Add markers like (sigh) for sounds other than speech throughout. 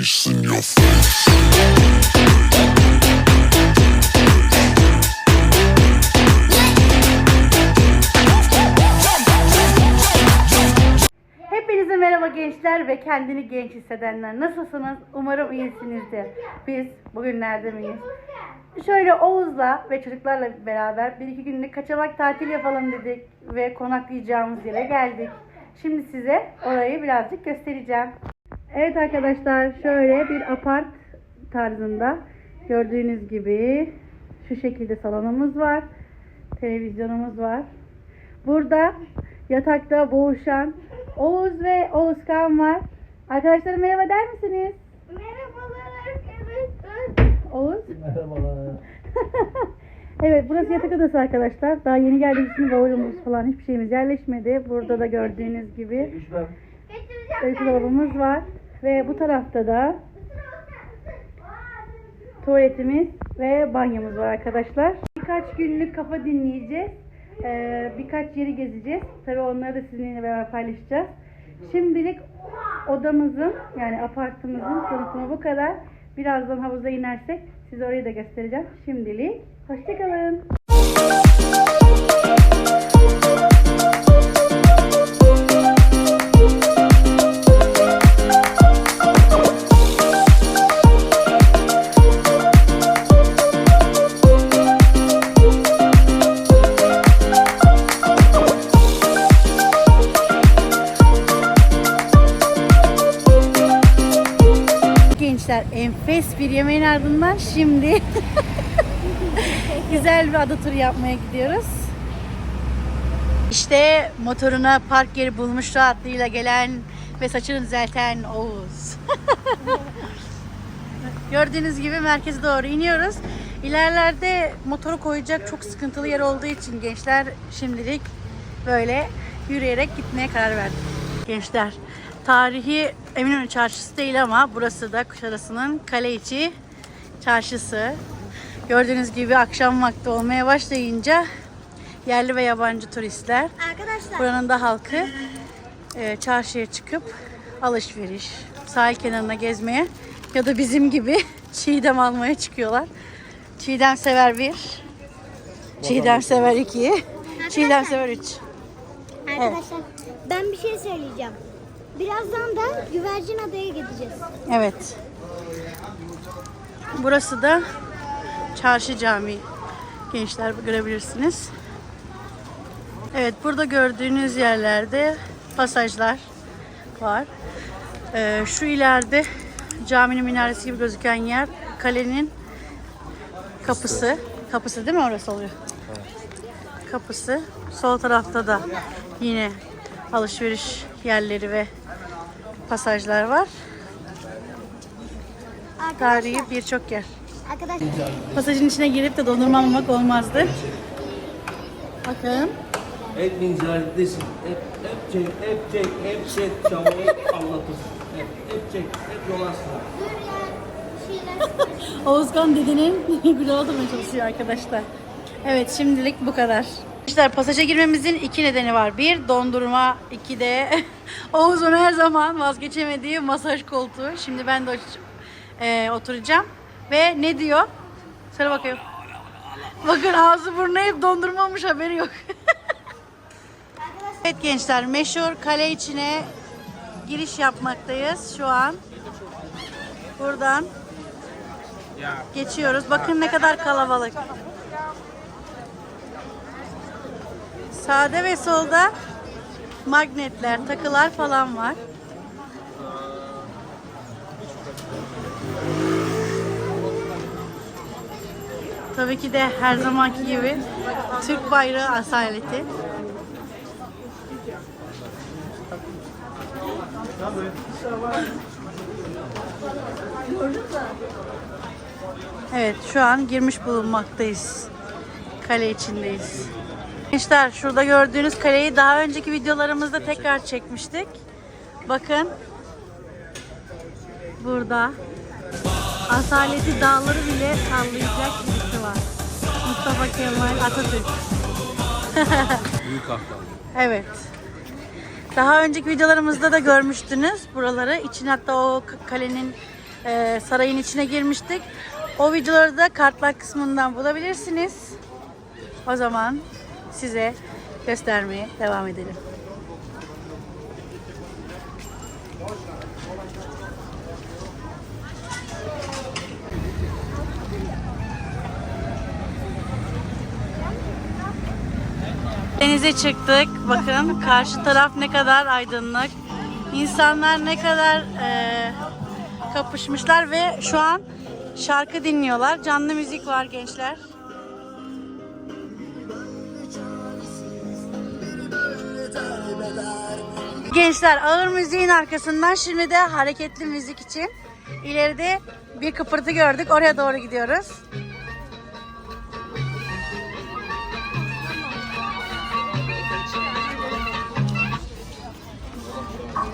face in your face. Hepinize merhaba gençler ve kendini genç hissedenler. Nasılsınız? Umarım iyisinizdir. Biz bugünlerde miyiz? Şöyle Oğuz'la ve çocuklarla beraber bir iki günlük kaçamak tatil yapalım dedik ve konaklayacağımız yere geldik. Şimdi size orayı birazcık göstereceğim. Evet arkadaşlar şöyle bir apart tarzında gördüğünüz gibi şu şekilde salonumuz var. Televizyonumuz var. Burada yatakta boğuşan Oğuz ve Oğuzkan var. Arkadaşlar merhaba der misiniz? Merhabalar arkadaşlar. Oğuz. (laughs) evet burası yatak odası arkadaşlar. Daha yeni geldiğimiz için bavulumuz falan hiçbir şeyimiz yerleşmedi. Burada da gördüğünüz gibi öykü dolabımız var. Ve bu tarafta da tuvaletimiz ve banyomuz var arkadaşlar. Birkaç günlük kafa dinleyeceğiz. Ee, birkaç yeri gezeceğiz. Tabii onları da sizinle beraber paylaşacağız. Şimdilik odamızın yani apartımızın tanıtımı bu kadar. Birazdan havuza inersek size orayı da göstereceğim. Şimdilik hoşçakalın. Ardından şimdi (laughs) güzel bir ada turu yapmaya gidiyoruz. İşte motoruna park yeri bulmuş rahatlığıyla gelen ve saçını düzelten Oğuz. (laughs) Gördüğünüz gibi merkeze doğru iniyoruz. İlerlerde motoru koyacak çok sıkıntılı yer olduğu için gençler şimdilik böyle yürüyerek gitmeye karar verdik. Gençler tarihi Eminönü Çarşısı değil ama burası da Kuşadası'nın kale içi çarşısı. Gördüğünüz gibi akşam vakti olmaya başlayınca yerli ve yabancı turistler Arkadaşlar Buranın da halkı e, çarşıya çıkıp alışveriş, sahil kenarına gezmeye ya da bizim gibi (laughs) çiğdem almaya çıkıyorlar. Çiğdem sever bir, çiğdem sever iki, çiğdem sever üç. arkadaşlar ben bir şey söyleyeceğim. Birazdan da Güvercin Adaya gideceğiz. Evet. Burası da Çarşı Camii. Gençler görebilirsiniz. Evet burada gördüğünüz yerlerde pasajlar var. Ee, şu ileride caminin minaresi gibi gözüken yer kalenin kapısı. Kapısı değil mi orası oluyor? Kapısı. Sol tarafta da yine alışveriş yerleri ve pasajlar var. Tarihi birçok yer. Arkadaşlar Pasajın içine girip de dondurma almamak olmazdı. Bakın. Hep minzarettesin. Hep, hep çek, hep çek, hep çek, çabuk hep anlatırsın. Hep, hep çek, hep yolarsın. Oğuzkan dedenin (laughs) gülü çalışıyor arkadaşlar. Evet şimdilik bu kadar. Arkadaşlar pasaja girmemizin iki nedeni var. Bir dondurma, iki de (laughs) Oğuz'un her zaman vazgeçemediği masaj koltuğu. Şimdi ben de e, oturacağım. Ve ne diyor? Söyle bakayım. Bakın ağzı burnu hep dondurma olmuş haberi yok. (laughs) evet gençler meşhur kale içine giriş yapmaktayız şu an. Buradan geçiyoruz. Bakın ne kadar kalabalık. Sağda ve solda magnetler, takılar falan var. Tabii ki de her zamanki gibi Türk bayrağı asaleti. Evet şu an girmiş bulunmaktayız. Kale içindeyiz. Gençler şurada gördüğünüz kaleyi daha önceki videolarımızda tekrar çekmiştik. Bakın. Burada. Asaleti dağları bile sallayacak. Mustafa Kemal Atatürk. (laughs) Büyük hafta. Evet. Daha önceki videolarımızda da görmüştünüz buraları. İçine hatta o kalenin e, sarayın içine girmiştik. O videoları da kartlar kısmından bulabilirsiniz. O zaman size göstermeye devam edelim. Denize çıktık. Bakın karşı taraf ne kadar aydınlık. İnsanlar ne kadar e, kapışmışlar ve şu an şarkı dinliyorlar. Canlı müzik var gençler. Gençler ağır müziğin arkasından şimdi de hareketli müzik için ileride bir kıpırtı gördük. Oraya doğru gidiyoruz.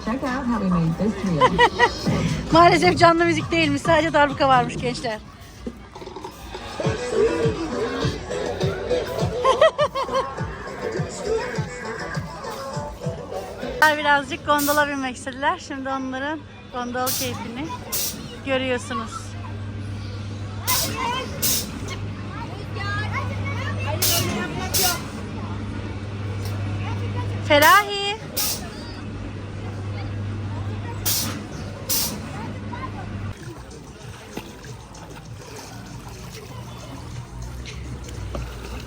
Check out how we made this meal. Maalesef canlı müzik değilmiş. Sadece darbuka varmış gençler. Birazcık gondola binmek istediler. Şimdi onların gondol keyfini görüyorsunuz. Ferahi.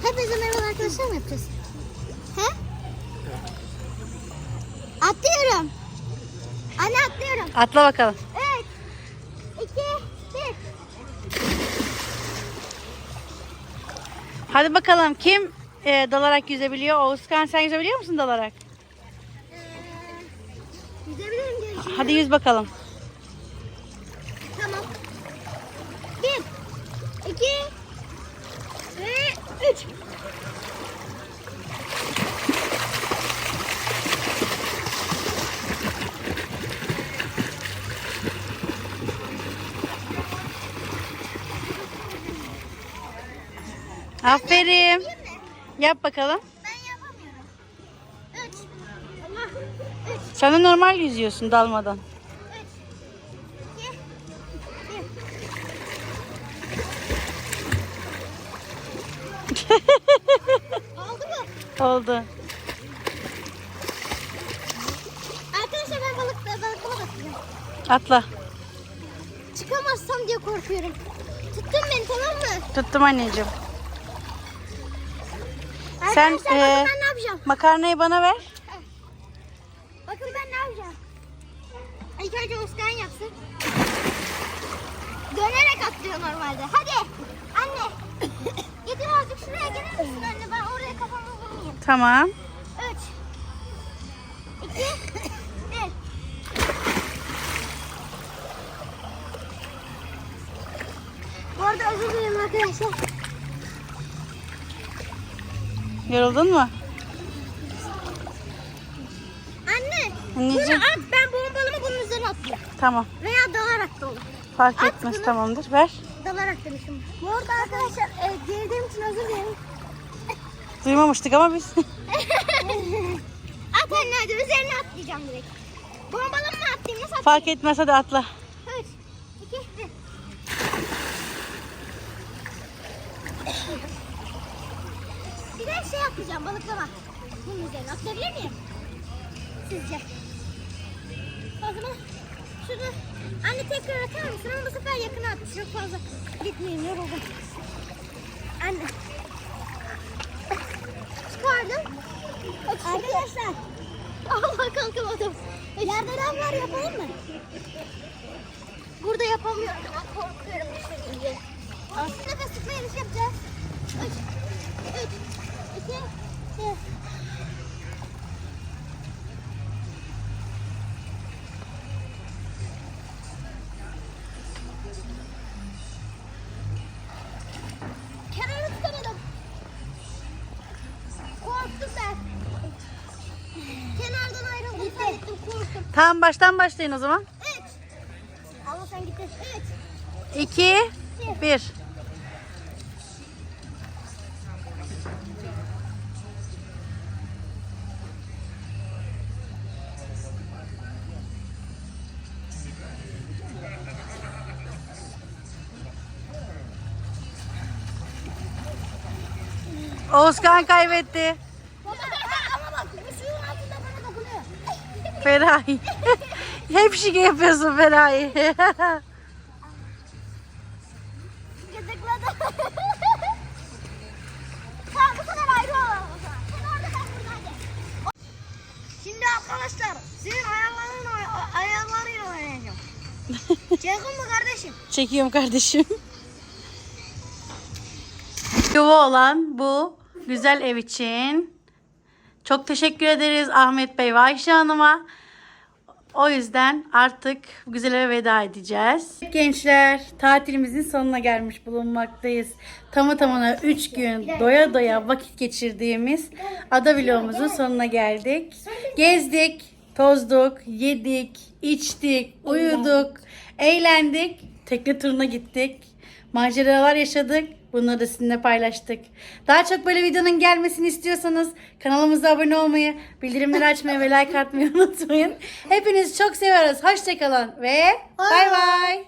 Hepinize merhaba arkadaşlar mı yapacağız? He? Atlıyorum. Anne atlıyorum. Atla bakalım. 3, 2, 1. Hadi bakalım kim e, dalarak yüzebiliyor? Oğuzkan sen yüzebiliyor musun dalarak? Hadi yüz bakalım. Tamam. 1, 2 ve 3. Aferin. Yap bakalım. Ben yapamıyorum. 3. Allah. 3, Sen de normal yüzüyorsun dalmadan. 3, 2, 1. Oldu mu? Oldu. Arkadaşlar ben balık balıklıma bakacağım. Atla. Çıkamazsam diye korkuyorum. Tuttun beni tamam mı? Tuttum anneciğim. Sen, Arkadaşlar e, bakın ben ne yapacağım? Makarnayı bana ver. Bakın ben ne yapacağım? İlk önce Özkan yapsın. Dönerek atlıyor normalde. Hadi. Anne. Getir azıcık şuraya gelir misin anne? Ben oraya kafamı vurmayayım. Tamam. 3 2 1 Bu arada özür dilerim arkadaşlar. Yoruldun mu? Anneciğim. Bunu at ben bombalımı bunun üzerine atayım. Tamam. Veya dalarak da olur. Fark At etmez bunu. tamamdır. Ver. Dalarak demişim. Bu arada arkadaşlar e, girdiğim için özür dilerim. Duymamıştık ama biz. (laughs) At anne hadi üzerine atlayacağım direkt. Bombalımı mı atlayayım nasıl atlayayım? Fark etmez hadi atla. 3, 2, 1. Bir de şey yapacağım balıklama. Bunun üzerine atlayabilir miyim? Sizce? O zaman şunu anne tekrar atar mısın ama bu sefer yakına at. Çok fazla gitmeyeyim yoruldum. Anne. Çıkardım. Arkadaşlar. Allah kalkamadım. Yerden var yapalım mı? Burada yapamıyorum. Korkuyorum düşüreyim diye. Aslında nefes tutma yarışı yapacağız. Üç, üç, iki, bir. bastım. Tamam baştan başlayın o zaman. 3. Ama sen gittin. 3. 2. 1. Oğuzkan kaybetti. Ferahi. (laughs) Hep şike yapıyorsun Ferahi. Gıdıkladı. tamam bu kadar ayrı olalım o zaman. Sen orada ben burada hadi. Şimdi arkadaşlar sizin ayarlarını ayarlarıyla oynayacağım. (laughs) Çekin mi kardeşim? Çekiyorum kardeşim. Yuva olan bu güzel ev için çok teşekkür ederiz Ahmet Bey ve Ayşe Hanım'a. O yüzden artık bu güzel eve veda edeceğiz. Gençler tatilimizin sonuna gelmiş bulunmaktayız. Tamı tamına 3 gün doya doya vakit geçirdiğimiz ada vlogumuzun sonuna geldik. Gezdik, tozduk, yedik, içtik, uyuduk, eğlendik, tekne turuna gittik. Maceralar yaşadık. Bunları da sizinle paylaştık. Daha çok böyle videonun gelmesini istiyorsanız kanalımıza abone olmayı, bildirimleri açmayı ve like atmayı (laughs) unutmayın. Hepinizi çok seviyoruz. Hoşçakalın ve bay bay.